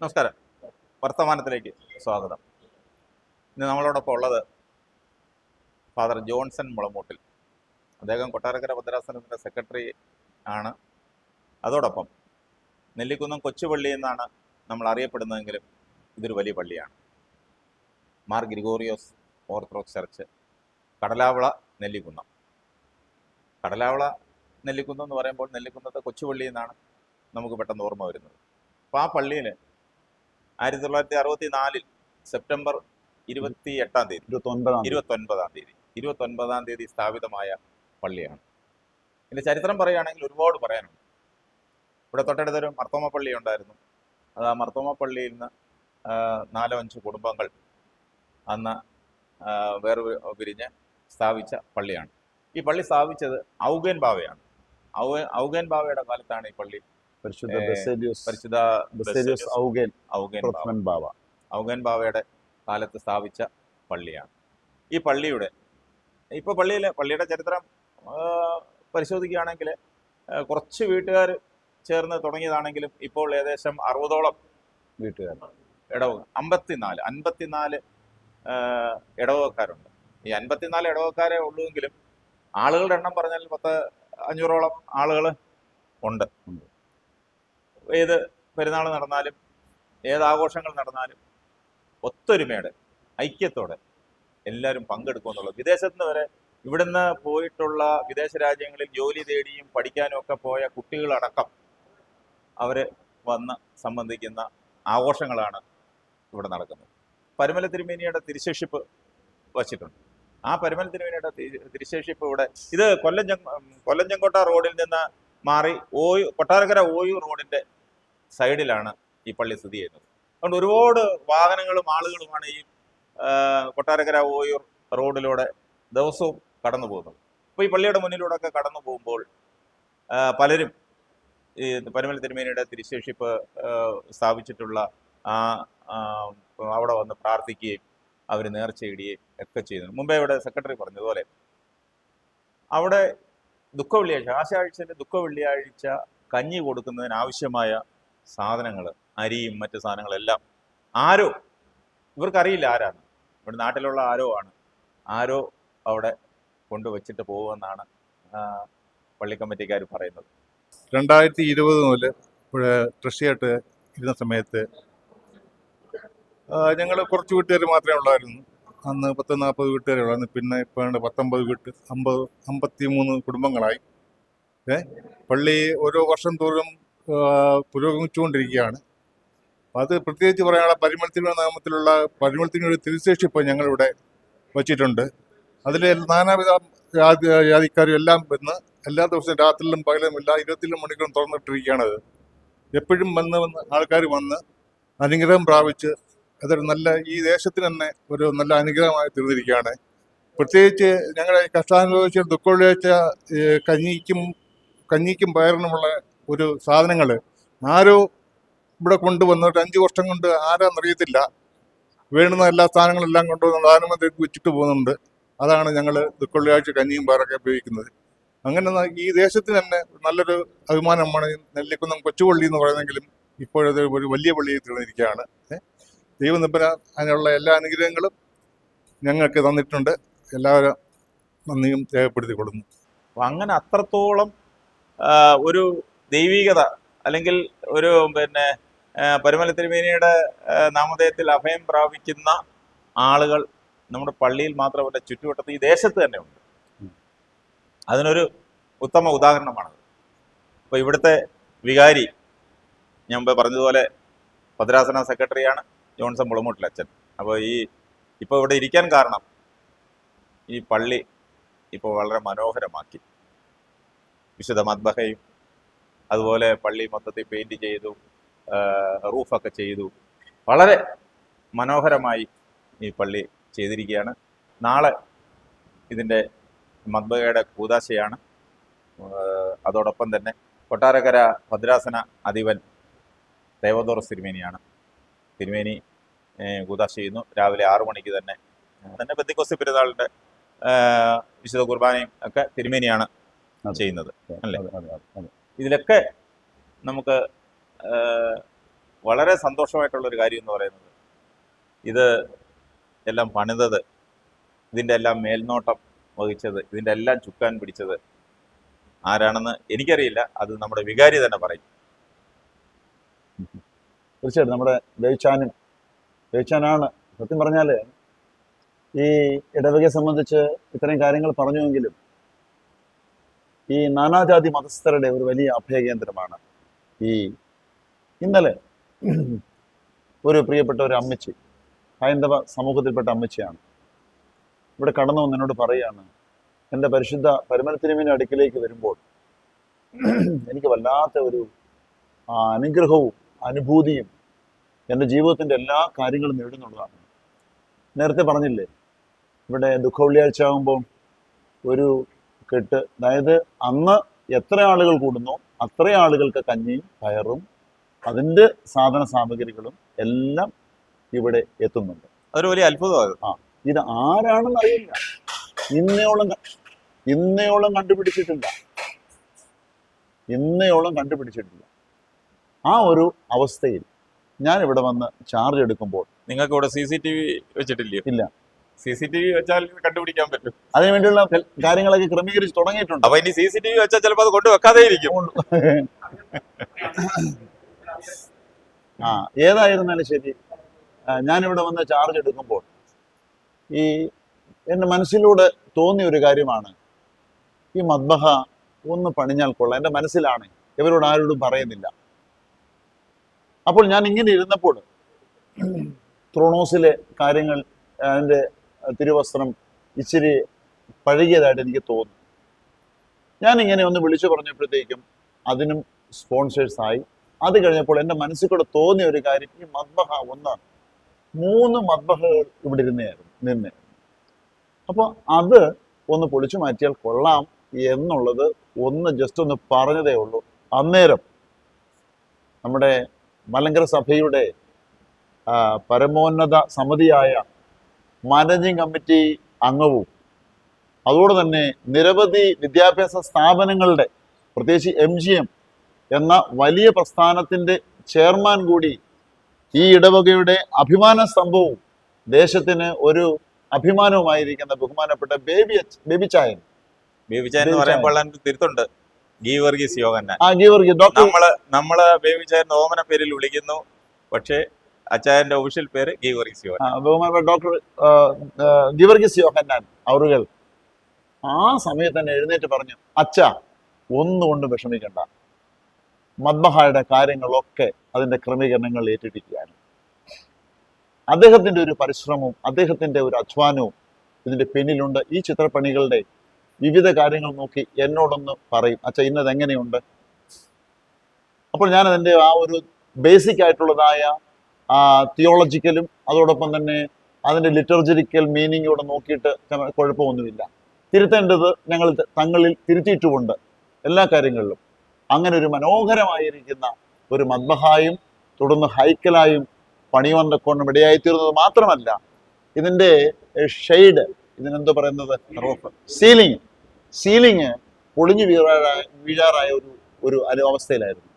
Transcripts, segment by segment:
നമസ്കാരം. വർത്തമാനത്തിലേക്ക് സ്വാഗതം. ഇന്ന് നമ്മളോടൊപ്പം ഉള്ളത് ഫാദർ ജോൺസൺ മുളമൂട്ടിൽ. അദ്ദേഹം കൊട്ടാരക്കര ഭദ്രാസനത്തിന്റെ സെക്രട്ടറി ആണ്. അതോടൊപ്പം നെല്ലിക്കുന്നം കൊച്ചുപള്ളി എന്നാണ് നമ്മൾ അറിയപ്പെടുന്നതെങ്കിലും ഇതൊരു വലിയ പള്ളിയാണ്. Mar Gregorios Orthodox church Kadalavala Nellikkunnam. കടലാവള Nellikkunnam എന്ന് പറയുമ്പോൾ നെല്ലിക്കുന്നത്തെ കൊച്ചുപള്ളി എന്നാണ് നമുക്ക് പെട്ടെന്ന് ഓർമ്മ വരുന്നത്. അപ്പോൾ ആ പള്ളിയിൽ ആയിരത്തി തൊള്ളായിരത്തി അറുപത്തി നാലിൽ സെപ്റ്റംബർ ഇരുപത്തി എട്ടാം തീയതി. ഇരുപത്തി ഒൻപതാം തീയതി. ഇരുപത്തി ഒൻപതാം തീയതി സ്ഥാപിതമായ പള്ളിയാണ്. ഇതിന്റെ ചരിത്രം പറയുകയാണെങ്കിൽ ഒരുപാട് പറയാനുണ്ട്. ഇവിടെ തൊട്ടടുത്തൊരു മർത്തോമ പള്ളി ഉണ്ടായിരുന്നു. അത് ആ മർത്തോമ പള്ളിയിൽ നിന്ന് നാലോ അഞ്ച് കുടുംബങ്ങൾ അന്ന് വേറെ പിരിഞ്ഞ് സ്ഥാപിച്ച പള്ളിയാണ്. ഈ പള്ളി സ്ഥാപിച്ചത് ഔഗൻ ബാവയാണ്. ഔഗൻ ബാവയുടെ കാലത്താണ് ഈ പള്ളി പരിശുദ്ധ ബെസേലിയോസ് പരിശുദ്ധ ബെസേലിയോസ് ഔഗേൻ ഔഗൻ ബാവ. പ്രഥമൻ ബാവ. ഔഗൻ ബാവയുടെ കാലത്ത് സ്ഥാപിച്ച പള്ളിയാണ്. ഈ പള്ളിയുടെ ഇപ്പോൾ പള്ളിയിൽ പള്ളിയുടെ ചരിത്രം പരിശോധിക്കുകയാണെങ്കിൽ കുറച്ച് വീട്ടുകാർ ചേർന്ന് തുടങ്ങിയതാണെങ്കിലും ഇപ്പോൾ ഏകദേശം അറുപതോളം വീട്ടുകാർ. ഇടവ അമ്പത്തിനാല് അൻപത്തിനാല് ഇടവകക്കാരുണ്ട്. ഈ അൻപത്തിനാല് ഇടവകക്കാരെ ഉള്ളുവെങ്കിലും ആളുകളുടെ എണ്ണം പറഞ്ഞാൽ പത്ത് അഞ്ഞൂറോളം ആളുകൾ ഉണ്ട്. ഉണ്ട്. ഏത് പെരുന്നാൾ നടന്നാലും ഏത് ആഘോഷങ്ങൾ നടന്നാലും ഒത്തൊരുമയുടെ ഐക്യത്തോടെ എല്ലാവരും പങ്കെടുക്കുമെന്നുള്ളത് വിദേശത്ത് നിന്ന് വരെ ഇവിടുന്ന് പോയിട്ടുള്ള വിദേശ രാജ്യങ്ങളിൽ ജോലി തേടിയും പഠിക്കാനും ഒക്കെ പോയ കുട്ടികളടക്കം അവർ വന്ന് സംബന്ധിക്കുന്ന ആഘോഷങ്ങളാണ് ഇവിടെ നടക്കുന്നത്. പരുമല തിരുമേനിയുടെ തിരിശേഷിപ്പ് വച്ചിട്ടുണ്ട്. ആ പരുമല തിരുമേനിയുടെ തിരിശേഷിപ്പ് ഇവിടെ ഇത് കൊല്ലം കൊല്ലം ചെങ്കോട്ട റോഡിൽ നിന്ന് മാറി ഓയു കൊട്ടാരക്കര ഓയു റോഡിന്റെ സൈഡിലാണ് ഈ പള്ളി സ്ഥിതി ചെയ്യുന്നത്. അതുകൊണ്ട് ഒരുപാട് വാഹനങ്ങളും ആളുകളുമാണ് ഈ കൊട്ടാരക്കര ഓയൂർ റോഡിലൂടെ ദിവസവും കടന്നു പോകുന്നത്. അപ്പോൾ ഈ പള്ളിയുടെ മുന്നിലൂടെ ഒക്കെ കടന്നു പോകുമ്പോൾ പലരും ഈ പരുമല തിരുമേനിയുടെ തിരുശേഷിപ്പ് സ്ഥാപിച്ചിട്ടുള്ള ആ അവിടെ വന്ന് പ്രാർത്ഥിക്കുകയും അവർ നേർച്ചയിടുകയും ഒക്കെ ചെയ്യുന്നു. മുമ്പേ ഇവിടെ സെക്രട്ടറി പറഞ്ഞതുപോലെ അവിടെ ദുഃഖ വെള്ളിയാഴ്ച ആശാഴ്ചയിൽ ദുഃഖ വെള്ളിയാഴ്ച കഞ്ഞി കൊടുക്കുന്നതിന് ആവശ്യമായ സാധനങ്ങൾ അരിയും മറ്റു സാധനങ്ങളെല്ലാം. ആരോ ഇവർക്കറിയില്ല ആരാണ് ഇവിടെ നാട്ടിലുള്ള ആരോ ആണ്. ആരോ അവിടെ കൊണ്ടുവച്ചിട്ട് പോകുമെന്നാണ് പള്ളിക്കമ്മിറ്റിക്കാർ പള്ളി കമ്മിറ്റിക്കാർ പറയുന്നത്. രണ്ടായിരത്തി ഇരുപത് മുതൽ ഇവിടെ ട്രഷിയായിട്ട് ഇരുന്ന സമയത്ത് ഞങ്ങൾ കുറച്ച് വീട്ടുകാർ മാത്രമേ ഉള്ളായിരുന്നു. അന്ന് പത്ത് നാൽപ്പത് വീട്ടുകാരെ ഉള്ളായിരുന്നു. പിന്നെ ഇപ്പോൾ ഉണ്ട് പത്തൊമ്പത് വീട്ട് അമ്പത് അമ്പത്തി മൂന്ന് കുടുംബങ്ങളായി പള്ളി ഓരോ വർഷം തോറും പുരോഗമിച്ചുകൊണ്ടിരിക്കുകയാണ്. അത് പ്രത്യേകിച്ച് പറയാനുള്ള പരിമളത്തിന്റെ നാമത്തിലുള്ള പരിമളത്തിനൊരു ഒരു ഇപ്പോൾ ഞങ്ങളിവിടെ വച്ചിട്ടുണ്ട്. അതിൽ നാനാവിധ ജാതി ജാതിക്കാരും എല്ലാം വന്ന് എല്ലാ ദിവസവും രാത്രിയിലും പകലും എല്ലാ ഇരുപത്തിലും മണിക്കൂറും തുറന്നിട്ടിരിക്കുകയാണത് എപ്പോഴും വന്ന് വന്ന് ആൾക്കാർ വന്ന് അനുഗ്രഹം പ്രാപിച്ച് അതൊരു നല്ല ഈ ദേശത്തിന് തന്നെ ഒരു നല്ല അനുഗ്രഹമായി തീർന്നിരിക്കുകയാണ്. പ്രത്യേകിച്ച് ഞങ്ങളുടെ കഷ്ടാനുഭവിച്ച ഈ കഞ്ഞിക്കും കഞ്ഞിക്കും പയറിനുമുള്ള ഒരു സാധനങ്ങൾ ആരോ ഇവിടെ കൊണ്ടുവന്നിട്ട് അഞ്ച് വർഷം കൊണ്ട് ആരാന്നറിയത്തില്ല. വേണ്ടുന്ന എല്ലാ സാധനങ്ങളെല്ലാം കൊണ്ടുവന്ന് പ്രധാനമന്ത്രിക്ക് വെച്ചിട്ട് പോകുന്നുണ്ട്. അതാണ് ഞങ്ങൾ ദുഃഖവെള്ളിയാഴ്ച കഞ്ഞിയും പാറൊക്കെ ഉപയോഗിക്കുന്നത്. അങ്ങനെ ഈ ദേശത്തിന് തന്നെ നല്ലൊരു അഭിമാനമാണ് നെല്ലിക്കുന്ന കൊച്ചുപള്ളി എന്ന് പറയുന്നെങ്കിലും ഇപ്പോഴത് ഒരു വലിയ പള്ളിയിൽ തീർന്നിരിക്കുകയാണ്. ഏ? ദൈവം അതിനുള്ള എല്ലാ അനുഗ്രഹങ്ങളും ഞങ്ങൾക്ക് തന്നിട്ടുണ്ട്. എല്ലാവരും നന്ദിയും രേഖപ്പെടുത്തിക്കൊള്ളുന്നു. അപ്പം അങ്ങനെ അത്രത്തോളം ഒരു ദൈവികത അല്ലെങ്കിൽ ഒരു പിന്നെ പരുമല തിരുമേനിയുടെ നാമധേയത്തിൽ അഭയം പ്രാപിക്കുന്ന ആളുകൾ നമ്മുടെ പള്ളിയിൽ മാത്രമല്ല ചുറ്റുവട്ടത്ത് ഈ ദേശത്ത് തന്നെ ഉണ്ട്. അതിനൊരു ഉത്തമ ഉദാഹരണമാണ്. അപ്പോൾ ഇവിടുത്തെ വികാരി ഞാൻ മുമ്പ് പറഞ്ഞതുപോലെ ഭദ്രാസന സെക്രട്ടറിയാണ് ജോൺസൺ മുളമൂട്ടിൽ അച്ഛൻ. അപ്പോൾ ഈ ഇപ്പോൾ ഇവിടെ ഇരിക്കാൻ കാരണം ഈ പള്ളി ഇപ്പോൾ വളരെ മനോഹരമാക്കി. വിശുദ്ധ മദ്ബഹയും അതുപോലെ പള്ളി മൊത്തത്തിൽ പെയിന്റ് ചെയ്തു റൂഫൊക്കെ ചെയ്തു. വളരെ മനോഹരമായി ഈ പള്ളി ചെയ്തിരിക്കുകയാണ്. നാളെ ഇതിന്റെ മദ്ബകയുടെ കൂതാശയാണ്. അതോടൊപ്പം തന്നെ കൊട്ടാരക്കര ഭദ്രാസന അധിപൻ ദേവദോറസ് തിരുമേനിയാണ്. തിരുമേനി കൂതാശ ചെയ്യുന്നു. രാവിലെ ആറു മണിക്ക് തന്നെ തന്നെ ബന്ധിക്കോസ് പെരുന്നാളിന്റെ വിശുദ്ധ കുർബാനയും ഒക്കെ തിരുമേനിയാണ്. ചെയ്യുന്നത്. അല്ലേ? ഇതിലൊക്കെ നമുക്ക് വളരെ സന്തോഷമായിട്ടുള്ള ഒരു കാര്യം എന്ന് പറയുന്നത് ഇത് എല്ലാം പണിതത് ഇതിന്റെ എല്ലാം മേൽനോട്ടം വഹിച്ചത് ഇതിന്റെ എല്ലാം ചുക്കാൻ പിടിച്ചത് ആരാണെന്ന് എനിക്കറിയില്ല. അത് നമ്മുടെ വികാരി തന്നെ പറയും. തീർച്ചയായിട്ടും നമ്മുടെ ബേച്ചാനും ബേച്ചാനാണ് സത്യം പറഞ്ഞാൽ ഈ ഇടവകയെ സംബന്ധിച്ച് ഇത്രയും കാര്യങ്ങൾ പറഞ്ഞുവെങ്കിലും ഈ നാനാജാതി മതസ്ഥരുടെ ഒരു വലിയ അഭയകേന്ദ്രമാണ് ഈ ഇന്നലെ ഒരു പ്രിയപ്പെട്ട ഒരു അമ്മച്ചി ഹൈന്ദവ സമൂഹത്തിൽപ്പെട്ട അമ്മച്ചിയാണ്. ഇവിടെ കടന്നു വന്ന് എന്നോട് പറയുകയാണ് എന്റെ പരിശുദ്ധ പരമനത്തിരുമിന്റെ അടുക്കിലേക്ക് വരുമ്പോൾ എനിക്ക് വല്ലാത്ത ഒരു ആ, അനുഗ്രഹവും അനുഭൂതിയും എന്റെ ജീവിതത്തിന്റെ എല്ലാ കാര്യങ്ങളും നേടുന്നുള്ളതാണ്. നേരത്തെ പറഞ്ഞില്ലേ ഇവിടെ ദുഃഖ വെള്ളിയാഴ്ച ആകുമ്പോൾ ഒരു കെട്ട്. അതായത് അന്ന് എത്ര ആളുകൾ കൂടുന്നോ അത്ര ആളുകൾക്ക് കഞ്ഞിയും പയറും അതിന്റെ സാധന സാമഗ്രികളും എല്ലാം ഇവിടെ എത്തുന്നുണ്ട്. അതൊരു വലിയ അത്ഭുതമാണ് ഇത് ആരാണെന്ന് അറിയില്ല. ഇന്നയോളം ഇന്നയോളം കണ്ടുപിടിച്ചിട്ടില്ല. ഇന്നയോളം കണ്ടുപിടിച്ചിട്ടില്ല. ആ ഒരു അവസ്ഥയിൽ ഞാൻ ഇവിടെ വന്ന് ചാർജ് എടുക്കുമ്പോൾ നിങ്ങൾക്ക് ഇവിടെ സി സി ടി വി വെച്ചിട്ടില്ല ഇല്ല. സി സി ടി വി വെച്ചാൽ കണ്ടുപിടിക്കാൻ പറ്റും. അതിനു വേണ്ടിയുള്ള കാര്യങ്ങളൊക്കെ ക്രമീകരിച്ച് തുടങ്ങിയിട്ടുണ്ട്. അപ്പൊ ഇനി സി സി ടി വി വെച്ചാൽ ചിലപ്പോൾ അത് കൊണ്ടുവെക്കാതെ ഇരിക്കും ആ ഏതായിരുന്നാലും ശരി. ഞാനിവിടെ വന്ന് ചാർജ് എടുക്കുമ്പോൾ ഈ എന്റെ മനസ്സിലൂടെ തോന്നിയ ഒരു കാര്യമാണ്. ഈ മദ്ബഹ ഒന്ന് പണിഞ്ഞാൽ കൊള്ളാം. എന്റെ മനസ്സിലാണ്. ഇവരോട് ആരോടും പറയുന്നില്ല. അപ്പോൾ ഞാൻ ഇങ്ങനെ ഇരുന്നപ്പോൾ ത്രോണോസിലെ കാര്യങ്ങൾ അതിന്റെ തിരുവസ്ത്രം ഇച്ചിരി പഴകിയതായിട്ട് എനിക്ക് തോന്നി ഞാൻ ഇങ്ങനെ ഒന്ന് വിളിച്ചു പറഞ്ഞപ്പോഴത്തേക്കും അതിനും സ്പോൺസേഴ്സായി അത് കഴിഞ്ഞപ്പോൾ എന്റെ മനസ്സിൽ കൂടെ തോന്നിയ ഒരു കാര്യം ഈ മദ്ബഹ ഒന്ന് മൂന്ന് മദ്ബഹകൾ ഇവിടെ ഇരുന്നായിരുന്നു നിന്നായിരുന്നു അപ്പോൾ അത് ഒന്ന് പൊളിച്ചു മാറ്റിയാൽ കൊള്ളാം എന്നുള്ളത് ഒന്ന് ജസ്റ്റ് ഒന്ന് പറഞ്ഞതേ ഉള്ളൂ. അന്നേരം നമ്മുടെ മലങ്കര സഭയുടെ പരമോന്നത സമിതിയായ മാനേജിംഗ് കമ്മിറ്റി അംഗവും അതുകൊണ്ട് തന്നെ നിരവധി വിദ്യാഭ്യാസ സ്ഥാപനങ്ങളുടെ പ്രത്യേകിച്ച് എം ജി എം എന്ന വലിയ പ്രസ്ഥാനത്തിന്റെ ചെയർമാൻ കൂടി ഈ ഇടവകയുടെ അഭിമാന സ്തംഭവും ദേശത്തിന് ഒരു അഭിമാനവുമായിരിക്കുന്ന ബഹുമാനപ്പെട്ട ബേബി ബേബി ചായൻ. ബേബിച്ചാൻ എന്ന് ബേബിച്ചായൻ. പറയുമ്പോൾ തിരുത്തുണ്ട്. ഗീവർഗീസ് നമ്മൾ ഗീവർഗി ഡോക്ടർ നമ്മൾ ബേബി ചായൻ ഓമന പേരിൽ വിളിക്കുന്നു. പക്ഷേ അച്ചായന്റെ ഒഫീഷ്യൽ പേര് ഡോക്ടർ ഗീവർഗീസ് യോഹന്നാൻ അവറുകൾ ആ സമയത്ത് തന്നെ എഴുന്നേറ്റ് പറഞ്ഞു അച്ഛ ഒന്നുകൊണ്ടും വിഷമിക്കണ്ട. മദ്മഹായുടെ കാര്യങ്ങളൊക്കെ അതിന്റെ ക്രമീകരണങ്ങൾ ഏറ്റിട്ടിരിക്കുകയാണ്. അദ്ദേഹത്തിന്റെ ഒരു പരിശ്രമവും അദ്ദേഹത്തിന്റെ ഒരു അധ്വാനവും ഇതിന്റെ പിന്നിലുണ്ട്. ഈ ചിത്രപ്പണികളുടെ വിവിധ കാര്യങ്ങൾ നോക്കി എന്നോടൊന്ന് പറയും. അച്ഛ ഇന്നത് എങ്ങനെയുണ്ട്? അപ്പോൾ ഞാൻ അതിന്റെ ആ ഒരു ബേസിക് ആയിട്ടുള്ളതായ തിയോളജിക്കലും അതോടൊപ്പം തന്നെ അതിന്റെ ലിറ്റർജറിക്കൽ മീനിങ് കൂടെ നോക്കിയിട്ട് കുഴപ്പമൊന്നുമില്ല. തിരുത്തേണ്ടത് ഞങ്ങൾ തങ്ങളിൽ തിരുത്തിയിട്ടുമുണ്ട് എല്ലാ കാര്യങ്ങളിലും. അങ്ങനെ ഒരു മനോഹരമായിരിക്കുന്ന ഒരു മദ്ബഹായും തുടർന്ന് ഹൈക്കലായും പണിയുവാൻ കൊണ്ടും ഇടയായിത്തീർന്നത് മാത്രമല്ല ഇതിന്റെ ഷെയ്ഡ് ഇതിനെന്തോ പറയുന്നത്? റോഫ്. സീലിംഗ് സീലിംഗ് പൊളിഞ്ഞു വീഴാറായ വീഴാറായ ഒരു ഒരു അവസ്ഥയിലായിരുന്നു.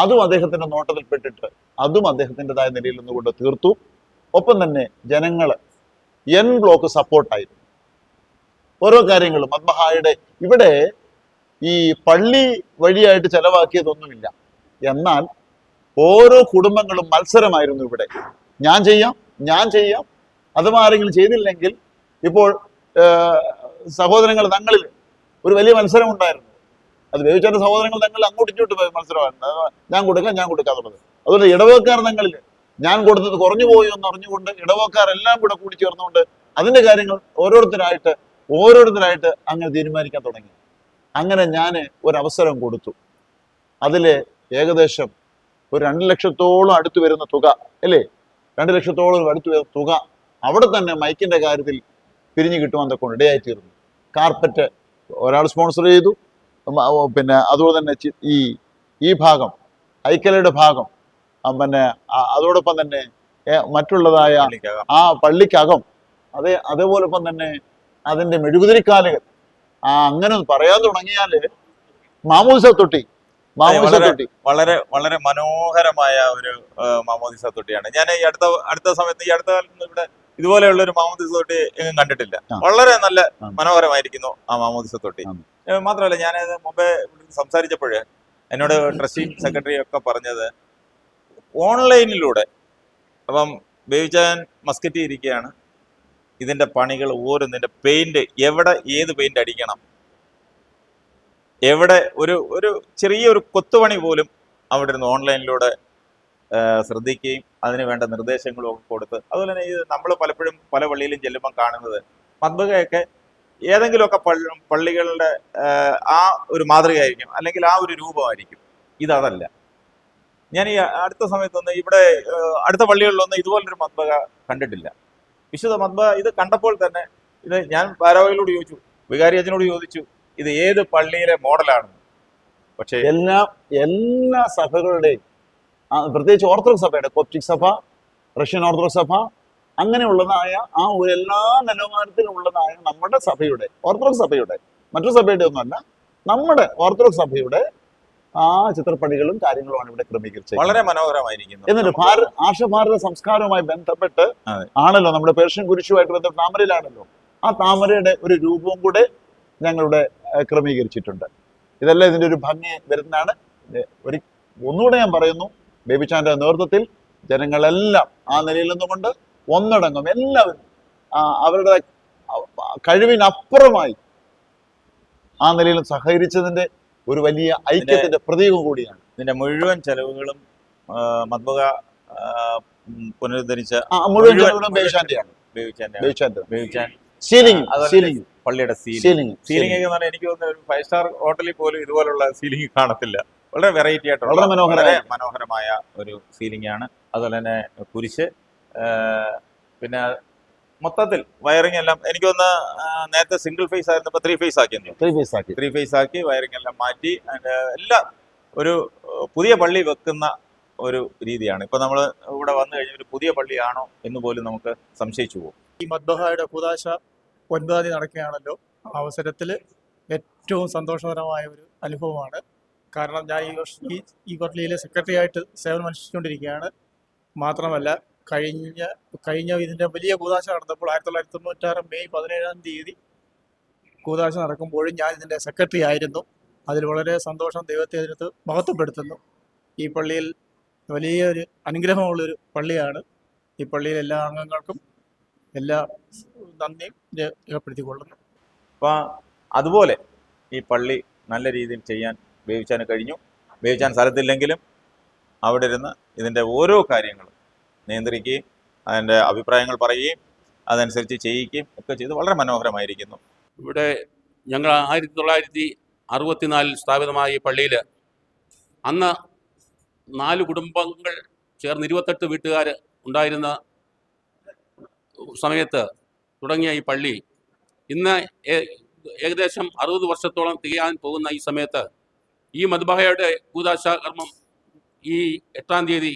അതും അദ്ദേഹത്തിന്റെ നോട്ടത്തിൽപ്പെട്ടിട്ട് അതും അദ്ദേഹത്തിന്റെതായ നിലയിൽ നിന്നുകൊണ്ട് തീർത്തു. ഒപ്പം തന്നെ ജനങ്ങൾ എൻ ബ്ലോക്ക് സപ്പോർട്ടായിരുന്നു ഓരോ കാര്യങ്ങളും മത്മഹായുടെ ഇവിടെ ഈ പള്ളി വഴിയായിട്ട് ചെലവാക്കിയതൊന്നുമില്ല. എന്നാൽ ഓരോ കുടുംബങ്ങളും മത്സരമായിരുന്നു ഇവിടെ. ഞാൻ ചെയ്യാം ഞാൻ ചെയ്യാം. അഥവാ ആരെങ്കിലും ചെയ്തില്ലെങ്കിൽ ഇപ്പോൾ സഹോദരങ്ങൾ തങ്ങളിൽ ഒരു വലിയ മത്സരം ഉണ്ടായിരുന്നു അത് വേവിച്ചാന്റെ സഹോദരങ്ങൾ തങ്ങൾ അങ്ങോട്ടും ഇങ്ങോട്ടും മത്സരമാണ് ഞാൻ കൊടുക്കാം ഞാൻ കൊടുക്കാന്നുള്ളത് അതുകൊണ്ട് ഇടവേക്കാർ തങ്ങളിൽ ഞാൻ കൊടുത്തത് കുറഞ്ഞു പോയി എന്ന് അറിഞ്ഞുകൊണ്ട് ഇടവക്കാരെല്ലാം കൂടെ കൂടി ചേർന്നുകൊണ്ട് അതിന്റെ കാര്യങ്ങൾ ഓരോരുത്തരായിട്ട് ഓരോരുത്തരായിട്ട് അങ്ങനെ തീരുമാനിക്കാൻ തുടങ്ങി. അങ്ങനെ ഞാൻ ഒരവസരം കൊടുത്തു. അതിൽ ഏകദേശം ഒരു രണ്ട് ലക്ഷത്തോളം അടുത്തു വരുന്ന തുക അല്ലേ? രണ്ട് ലക്ഷത്തോളം അടുത്തു വരുന്ന തുക അവിടെ തന്നെ മൈക്കിന്റെ കാര്യത്തിൽ പിരിഞ്ഞു കിട്ടുവാൻ തൊക്കെ ഇടയായിത്തീർന്നു. കാർപ്പറ്റ് ഒരാൾ സ്പോൺസർ ചെയ്തു പിന്നെ അതുപോലെ തന്നെ ഈ ഈ ഭാഗം ഐക്കലയുടെ ഭാഗം പിന്നെ അതോടൊപ്പം തന്നെ മറ്റുള്ളതായ ആ പള്ളിക്കകം അതേ അതേപോലൊപ്പം തന്നെ അതിന്റെ മെഴുകുതിരിക്കാലുകൾ. ആ അങ്ങനെ പറയാൻ തുടങ്ങിയാൽ മാമൂസ തൊട്ടി വളരെ- വളരെ വളരെ മനോഹരമായ ഒരു മാമോദിസ തൊട്ടിയാണ് ഞാൻ ഈ അടുത്ത അടുത്ത സമയത്ത് ഈ അടുത്ത കാലത്ത് ഇവിടെ ഇതുപോലെയുള്ള ഒരു മാമോദിസ തൊട്ടി എങ്ങും കണ്ടിട്ടില്ല. വളരെ നല്ല മനോഹരമായിരിക്കുന്നു ആ മാമോദിസ തൊട്ടി. മാത്രമല്ല ഞാൻ മുമ്പേ സംസാരിച്ചപ്പോഴേ എന്നോട് ട്രസ്റ്റി സെക്രട്ടറി ഒക്കെ പറഞ്ഞത് ഓൺലൈനിലൂടെ അപ്പം ബേബിച്ചാൻ മസ്കറ്റി ഇരിക്കുകയാണ്. ഇതിന്റെ പണികൾ ഓരോന്നിന്റെ പെയിന്റ് എവിടെ ഏത് പെയിന്റ് അടിക്കണം? എവിടെ ഒരു ഒരു ചെറിയൊരു കൊത്തുപണി പോലും അവിടെ ഇരുന്ന് ഓൺലൈനിലൂടെ ശ്രദ്ധിക്കുകയും അതിന് വേണ്ട നിർദ്ദേശങ്ങളും ഒക്കെ കൊടുത്ത് അതുപോലെ തന്നെ ഇത് നമ്മൾ പലപ്പോഴും പല പള്ളിയിലും ചെല്ലുമ്പോൾ കാണുന്നത് മദ്ബകയൊക്കെ ഏതെങ്കിലുമൊക്കെ പള്ളി പള്ളികളുടെ ആ, ഒരു മാതൃകയായിരിക്കും അല്ലെങ്കിൽ ആ ഒരു രൂപമായിരിക്കും. ഇതതല്ല. ഞാൻ ഈ അടുത്ത സമയത്തൊന്ന് ഇവിടെ അടുത്ത പള്ളികളിലൊന്നും ഇതുപോലൊരു മദ്ബക കണ്ടിട്ടില്ല. വിശുദ്ധ മദ്ബക ഇത് കണ്ടപ്പോൾ തന്നെ ഇത് ഞാൻ ഭാരവാഹികളോട് ചോദിച്ചു വികാരി അച്ഛനോട് ചോദിച്ചു ഇത് ഏത് പള്ളിയിലെ മോഡലാണെന്ന്? പക്ഷേ എല്ലാ എല്ലാ സഭകളുടെയും പ്രത്യേകിച്ച് ഓർത്തഡോക്സ് സഭയുടെ കോപ്റ്റിക് സഭ റഷ്യൻ ഓർത്തഡോക്സ് സഭ അങ്ങനെയുള്ളതായ ആ ഒരു എല്ലാ നിലവാരത്തിലുള്ളതായ നമ്മുടെ സഭയുടെ ഓർത്തഡോക്സ് സഭയുടെ മറ്റു സഭയുടെ ഒന്നുമല്ല നമ്മുടെ ഓർത്തഡോക്സ് സഭയുടെ ആ ചിത്രപ്പണികളും കാര്യങ്ങളുമാണ് ഇവിടെ ക്രമീകരിച്ചത് വളരെ മനോഹരമായിരിക്കുന്നു. എന്നിട്ട് ഭാരത ആർഷഭാരത സംസ്കാരവുമായി ബന്ധപ്പെട്ട് ആണല്ലോ നമ്മുടെ പേർഷ്യൻ കുരിശുമായിട്ട് ബന്ധപ്പെട്ട് താമരയിലാണല്ലോ. ആ താമരയുടെ ഒരു രൂപവും കൂടെ ഞങ്ങളുടെ ക്രമീകരിച്ചിട്ടുണ്ട്. ഇതെല്ലാം ഇതിന്റെ ഒരു ഭംഗി വരുന്നതാണ്. ഒരു ഒന്നുകൂടെ ഞാൻ പറയുന്നു ബേബിച്ചാന്റെ നേതൃത്വത്തിൽ ജനങ്ങളെല്ലാം ആ നിലയിൽ നിന്നുകൊണ്ട് ഒന്നടങ്കം എല്ലാവരും അവരുടെ കഴിവിനപ്പുറമായി ആ നിലയിൽ സഹകരിച്ചതിന്റെ ഒരു വലിയ ഐക്യത്തിന്റെ പ്രതീകം കൂടിയാണ്. ഇതിന്റെ മുഴുവൻ ചെലവുകളും മദ്ബക പുനരുദ്ധരിച്ച മുഴുവൻ ചെലവുകളും ബേബിച്ചാൻ. Ceiling ceiling. പള്ളിയുടെ സീലിംഗ്. സീലിംഗ് സീലിംഗ് എന്ന് പറഞ്ഞാൽ എനിക്ക് തോന്നുന്നു ഒരു ഫൈവ് സ്റ്റാർ ഹോട്ടലിൽ പോലും ഇതുപോലുള്ള സീലിംഗ് കാണത്തില്ല. വളരെ വെറൈറ്റി ആയിട്ടുള്ള വളരെ മനോഹരമായ- മനോഹരമായ ഒരു ഫീലിംഗ് ആണ്. അതുപോലെ തന്നെ കുരിശ് പിന്നെ മൊത്തത്തിൽ വയറിംഗ് എല്ലാം എനിക്ക് തോന്നുന്നു ആ, നേരത്തെ സിംഗിൾ ഫേസ് ആയിരുന്നു ഇപ്പൊ ത്രീ ഫേസ് ആക്കി ത്രീ ഫേസ് ആക്കി. ത്രീ ഫേസ് ആക്കി വയറിംഗ് എല്ലാം മാറ്റി അതിന്റെ എല്ലാം ഒരു പുതിയ പള്ളി വെക്കുന്ന ഒരു രീതിയാണ്. ഇപ്പൊ നമ്മൾ ഇവിടെ വന്നു കഴിഞ്ഞ ഒരു പുതിയ പള്ളിയാണോ എന്ന് പോലും നമുക്ക് സംശയിച്ചു പോകും. ഈ മദ്ബഹായുടെ പുതാശ ഒൻപതാം തീയതി നടക്കുകയാണല്ലോ. ആ അവസരത്തിൽ ഏറ്റവും സന്തോഷകരമായ ഒരു അനുഭവമാണ്. കാരണം ഞാൻ ഈ വർഷം ഈ ഈ പള്ളിയിൽ സെക്രട്ടറി ആയിട്ട് സേവനം അനുഷ്ഠിച്ചുകൊണ്ടിരിക്കുകയാണ്. മാത്രമല്ല കഴിഞ്ഞ കഴിഞ്ഞ ഇതിന്റെ വലിയ കൂതാശ നടന്നപ്പോൾ ആയിരത്തി തൊള്ളായിരത്തി തൊണ്ണൂറ്റാറ് മെയ് പതിനേഴാം തീയതി കൂതാശ നടക്കുമ്പോഴും ഞാൻ ഇതിന്റെ സെക്രട്ടറി ആയിരുന്നു. അതിൽ വളരെ സന്തോഷം ദൈവത്തെ അതിനകത്ത് മഹത്വപ്പെടുത്തുന്നു. ഈ പള്ളിയിൽ വലിയൊരു അനുഗ്രഹമുള്ളൊരു പള്ളിയാണ്. ഈ പള്ളിയിലെ എല്ലാ അംഗങ്ങൾക്കും എല്ലാ നന്ദിയും രേഖപ്പെടുത്തിക്കൊള്ളുന്നു. അപ്പോൾ അതുപോലെ ഈ പള്ളി നല്ല രീതിയിൽ ചെയ്യാൻ വേവിച്ചാന് കഴിഞ്ഞു. വേവിച്ചാൻ സ്ഥലത്തില്ലെങ്കിലും അവിടെ ഇരുന്ന് ഇതിന്റെ ഓരോ കാര്യങ്ങളും നിയന്ത്രിക്കുകയും അതിന്റെ അഭിപ്രായങ്ങൾ പറയുകയും അതനുസരിച്ച് ചെയ്യിക്കുകയും ഒക്കെ ചെയ്ത് വളരെ മനോഹരമായിരിക്കുന്നു. ഇവിടെ ഞങ്ങൾ ആയിരത്തി തൊള്ളായിരത്തി അറുപത്തിനാലിൽ സ്ഥാപിതമായ ഈ പള്ളിയിൽ അന്ന് നാല് കുടുംബങ്ങൾ ചേർന്ന് ഇരുപത്തെട്ട് വീട്ടുകാർ ഉണ്ടായിരുന്ന സമയത്ത് തുടങ്ങിയ ഈ പള്ളി. ഇന്ന് ഏകദേശം അറുപത് വർഷത്തോളം തികയാൻ പോകുന്ന ഈ സമയത്ത് ഈ മദ്ബഹയുടെ കൂതാശ കർമ്മം ഈ എട്ടാം തീയതി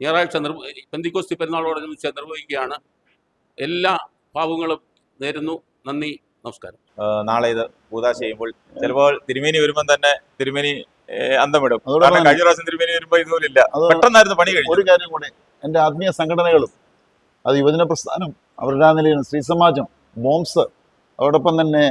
ഞായറാഴ്ച നിർവ പെന്തിക്കോസ്തി പെരുന്നാളോടനുബന്ധിച്ച് നിർവഹിക്കുകയാണ്. എല്ലാ പാവങ്ങളും നേരുന്നു. നന്ദി നമസ്കാരം. നാളെ ഇത് കൂതാശ ചെയ്യുമ്പോൾ ചിലപ്പോൾ തിരുമേനി വരുമ്പം തന്നെ തിരുമേനി ഏ, അന്തം വിടും അതോടൊപ്പം കാരണം കഴിഞ്ഞ പ്രാവശ്യം തിരുമേനി വരുമ്പോൾ ഇതുപോലില്ല. പെട്ടെന്നായിരുന്നു പണി കഴിഞ്ഞു ഒരു കാര്യം കൂടെ എന്റെ ആത്മീയ സംഘടനകളും അത് യുവജന പ്രസ്ഥാനം അവരുടെ ആ നിലയിൽ സ്ത്രീ സമാജം മോംസ് അതോടൊപ്പം തന്നെ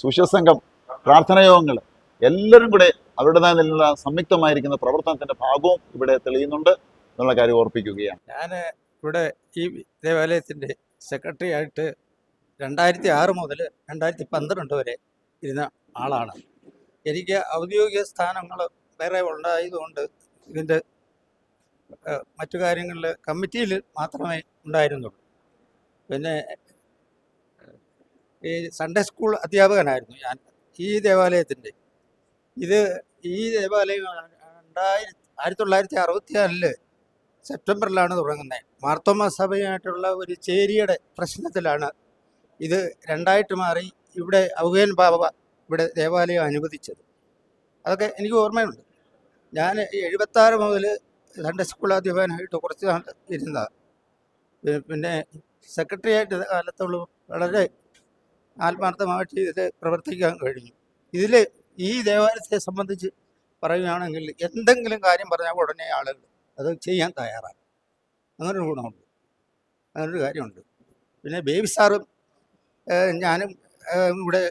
സുശസംഘം പ്രാർത്ഥനായോഗങ്ങൾ എല്ലാവരും കൂടെ അവരുടേതായ നിലയിലുള്ള സംയുക്തമായിരിക്കുന്ന പ്രവർത്തനത്തിന്റെ ഭാഗവും ഇവിടെ തെളിയുന്നുണ്ട്. എന്നുള്ള കാര്യം ഓർപ്പിക്കുകയാണ്. ഞാൻ ഇവിടെ ഈ ദേവാലയത്തിന്റെ സെക്രട്ടറി ആയിട്ട് രണ്ടായിരത്തി ആറ് മുതൽ രണ്ടായിരത്തി പന്ത്രണ്ട് വരെ ഇരുന്ന ആളാണ്. എനിക്ക് ഔദ്യോഗിക സ്ഥാനങ്ങൾ വേറെ ഉണ്ടായതുകൊണ്ട് ഇതിന്റെ മറ്റു കാര്യങ്ങളിൽ കമ്മിറ്റിയിൽ മാത്രമേ ഉണ്ടായിരുന്നുള്ളൂ. പിന്നെ ഈ സൺഡേ സ്കൂൾ അധ്യാപകനായിരുന്നു ഞാൻ. ഈ ദേവാലയത്തിന്റെ ഇത് ഈ ദേവാലയം രണ്ടായിരത്തി ആയിരത്തി തൊള്ളായിരത്തി അറുപത്തി അറുപത്തിനാലിൽ സെപ്റ്റംബറിലാണ് തുടങ്ങുന്നത്. മാർത്തോമ സഭയായിട്ടുള്ള ഒരു ചേരിയുടെ പ്രശ്നത്തിലാണ് ഇത് രണ്ടായിട്ട് മാറി ഇവിടെ അവഗേൻ ബാബ ഇവിടെ ദേവാലയം അനുവദിച്ചത്. അതൊക്കെ എനിക്ക് ഓർമ്മയുണ്ട്. ഞാൻ എഴുപത്താറ് മുതൽ സൺഡേ സ്കൂൾ അധ്യാപകനായിട്ട് കുറച്ച് നാൾ ഇരുന്ന പിന്നെ സെക്രട്ടറി ആയിട്ട് കാലത്തോളം വളരെ ആത്മാർത്ഥമായിട്ട് ഇതിൽ പ്രവർത്തിക്കാൻ കഴിഞ്ഞു. ഇതിൽ ഈ ദേവാലയത്തെ സംബന്ധിച്ച് പറയുകയാണെങ്കിൽ എന്തെങ്കിലും കാര്യം പറഞ്ഞാൽ ഉടനെ ആളുകൾ അത് ചെയ്യാൻ തയ്യാറാണ്. അങ്ങനൊരു ഗുണമുണ്ട്. അങ്ങനൊരു കാര്യമുണ്ട്. പിന്നെ ബേബി സാറും ഞാനും ഇവിടെ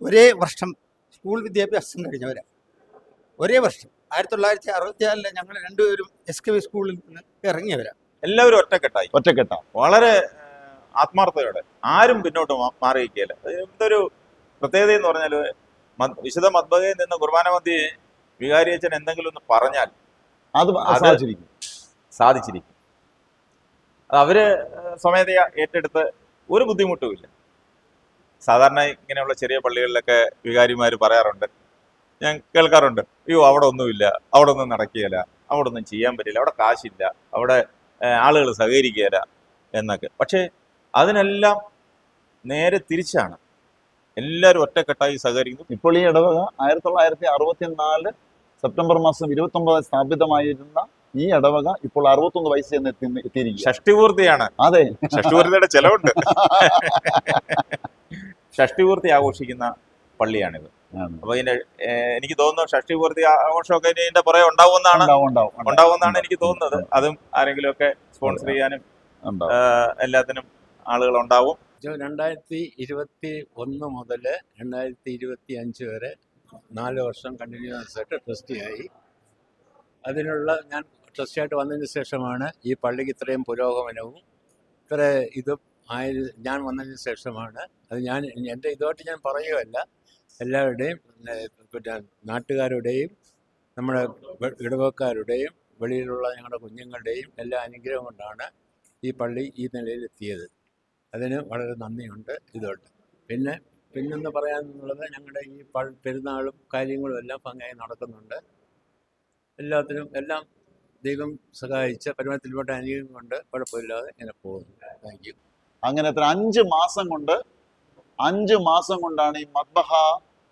ഒരേ വർഷം സ്കൂൾ വിദ്യാഭ്യാസം കഴിഞ്ഞവരാണ് ഒരേ വർഷം. ആയിരത്തി തൊള്ളായിരത്തി അറുപത്തിനാലിൽ ഞങ്ങൾ രണ്ടുപേരും എസ് കെ വി സ്കൂളിൽ നിന്ന് ഇറങ്ങിയവരാണ് എല്ലാവരും ഒറ്റക്കെട്ടായി. ഒറ്റക്കെട്ടാ വളരെ ആത്മാർത്ഥതയോടെ ആരും പിന്നോട്ട് മാറിയിരിക്കുകയല്ല. മാറിയിരിക്കുകയില്ല എന്തൊരു പ്രത്യേകത എന്ന് പറഞ്ഞാൽ വിശുദ്ധ മദ്ബകയിൽ നിന്ന് കുർബാന വികാരി വികാരിയച്ഛൻ എന്തെങ്കിലും ഒന്ന് പറഞ്ഞാൽ അത് സാധിച്ചിരിക്കും. സാധിച്ചിരിക്കും. അത് അവർ സ്വമേധയ സ്വമേധയാ ഏറ്റെടുത്ത് ഒരു ബുദ്ധിമുട്ടുമില്ല സാധാരണ ഇങ്ങനെയുള്ള ചെറിയ പള്ളികളിലൊക്കെ വികാരിമാർ പറയാറുണ്ട്. ഞാൻ കേൾക്കാറുണ്ട്. അയ്യോ അവിടെ ഒന്നുമില്ല. അവിടെ ഒന്നും നടക്കുകയില്ല. അവിടെ ഒന്നും ചെയ്യാൻ പറ്റില്ല. അവിടെ കാശില്ല. അവിടെ ആളുകൾ സഹകരിക്കുകയില്ല എന്നൊക്കെ. പക്ഷേ അതിനെല്ലാം നേരെ തിരിച്ചാണ്. എല്ലാവരും ഒറ്റക്കെട്ടായി സഹകരിക്കുന്നു. ഇപ്പോൾ ഈ ഇടവക ആയിരത്തി തൊള്ളായിരത്തി അറുപത്തിനാല് സെപ്റ്റംബർ മാസം ഇരുപത്തി ഒമ്പത് സ്ഥാപിതമായിരുന്ന ഈ ഇടവക ഇപ്പോൾ അറുപത്തൊന്ന് വയസ്സ് എന്ന് എത്തി എത്തിയിരിക്കുക ഷഷ്ടിപൂർത്തിയാണ്. അതെ. ഷഷ്ടിപൂർത്തിയുടെ ചെലവുണ്ട്. ഷഷ്ടിപൂർത്തി ആഘോഷിക്കുന്ന പള്ളിയാണിത്. അപ്പൊ ഇതിന്റെ എനിക്ക് തോന്നുന്നു ഷഷ്ടിപൂർത്തി ആഘോഷമൊക്കെ ഇതിന്റെ പുറകെ ഉണ്ടാവുമെന്നാണ് ഉണ്ടാവും ഉണ്ടാവും ഉണ്ടാവും. ഉണ്ടാവുമെന്നാണ് എനിക്ക് തോന്നുന്നത്. അതും ആരെങ്കിലും ഒക്കെ സ്പോൺസർ ചെയ്യാനും എല്ലാത്തിനും ആളുകൾ ഉണ്ടാവും രണ്ടായിരത്തി ഇരുപത്തി ഒന്ന് മുതൽ രണ്ടായിരത്തി ഇരുപത്തി അഞ്ച് വരെ നാല് വർഷം കണ്ടിന്യൂസ് ആയിട്ട് ട്രസ്റ്റിയായി അതിനുള്ള ഞാൻ ട്രസ്റ്റി ആയിട്ട് വന്നതിന് ശേഷമാണ് ഈ പള്ളിക്ക് ഇത്രയും പുരോഗമനവും ഇത്ര ഇതും ആയ ഞാൻ വന്നതിന് ശേഷമാണ്. അത് ഞാൻ എന്റെ ഇതുമായിട്ട് ഞാൻ പറയുകയല്ല. എല്ലാവരുടെയും പിന്നെ നാട്ടുകാരുടെയും നമ്മുടെ ഇടവക്കാരുടെയും വെളിയിലുള്ള ഞങ്ങളുടെ കുഞ്ഞുങ്ങളുടെയും എല്ലാ അനുഗ്രഹം കൊണ്ടാണ് ഈ പള്ളി ഈ നിലയിലെത്തിയത്. അതിന് വളരെ നന്ദിയുണ്ട് ഇതുകൊണ്ട് പിന്നെ പിന്നെന്ന് പറയാനുള്ളത് ഞങ്ങളുടെ ഈ പെരുന്നാളും കാര്യങ്ങളും എല്ലാം ഭംഗിയായി നടക്കുന്നുണ്ട്. എല്ലാത്തിനും എല്ലാം ദൈവം സഹായിച്ച പരമത്തിൽപ്പെട്ട അനുഗ്രഹം കൊണ്ട് കുഴപ്പമില്ലാതെ ഇങ്ങനെ പോകുന്നു. താങ്ക് യു അങ്ങനെ എത്ര അഞ്ച് മാസം കൊണ്ട് അഞ്ച് മാസം കൊണ്ടാണ് ഈ മദ്ബഹ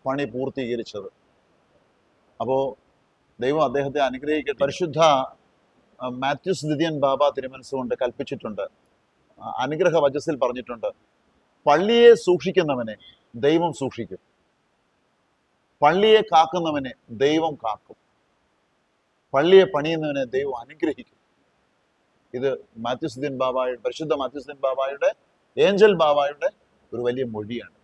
പണി പൂർത്തീകരിച്ചത്. അപ്പോൾ ദൈവം അദ്ദേഹത്തെ അനുഗ്രഹിക്കട്ടെ. പരിശുദ്ധ മാത്യുസ് ദിദിയൻ ബാബ തിരുമനസ് കൊണ്ട് കൽപ്പിച്ചിട്ടുണ്ട്. അനുഗ്രഹ വചസ്സിൽ പറഞ്ഞിട്ടുണ്ട്. പള്ളിയെ സൂക്ഷിക്കുന്നവനെ ദൈവം സൂക്ഷിക്കും. പള്ളിയെ കാക്കുന്നവനെ ദൈവം കാക്കും. പള്ളിയെ പണിയുന്നവനെ ദൈവം അനുഗ്രഹിക്കും. ഇത് മാത്യുസുദ്ദീൻ ബാബായുടെ പരിശുദ്ധ മാത്യുസുദ്ദീൻ ബാബായുടെ ഏഞ്ചൽ ബാബായുടെ ഒരു വലിയ മൊഴിയാണ്.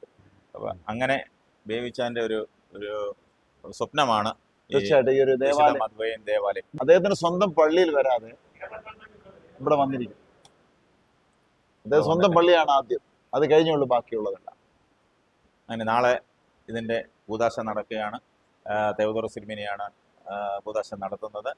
അപ്പൊ അങ്ങനെ ബേബിച്ചാന്റെ ഒരു ഒരു സ്വപ്നമാണ് തീർച്ചയായിട്ടും ഈ ഒരു ദേവാലയം. അദ്ദേഹത്തിന് സ്വന്തം പള്ളിയിൽ വരാതെ ഇവിടെ വന്നിരിക്കും. അദ്ദേഹം സ്വന്തം പള്ളിയാണ് ആദ്യം. അത് കഴിഞ്ഞുള്ളൂ ബാക്കിയുള്ളതല്ല. അങ്ങനെ നാളെ ഇതിന്റെ ഭൂതാശ നടക്കുകയാണ്. തേവതോറ സിനിമയാണ് ഭൂതാശ നടത്തുന്നത്.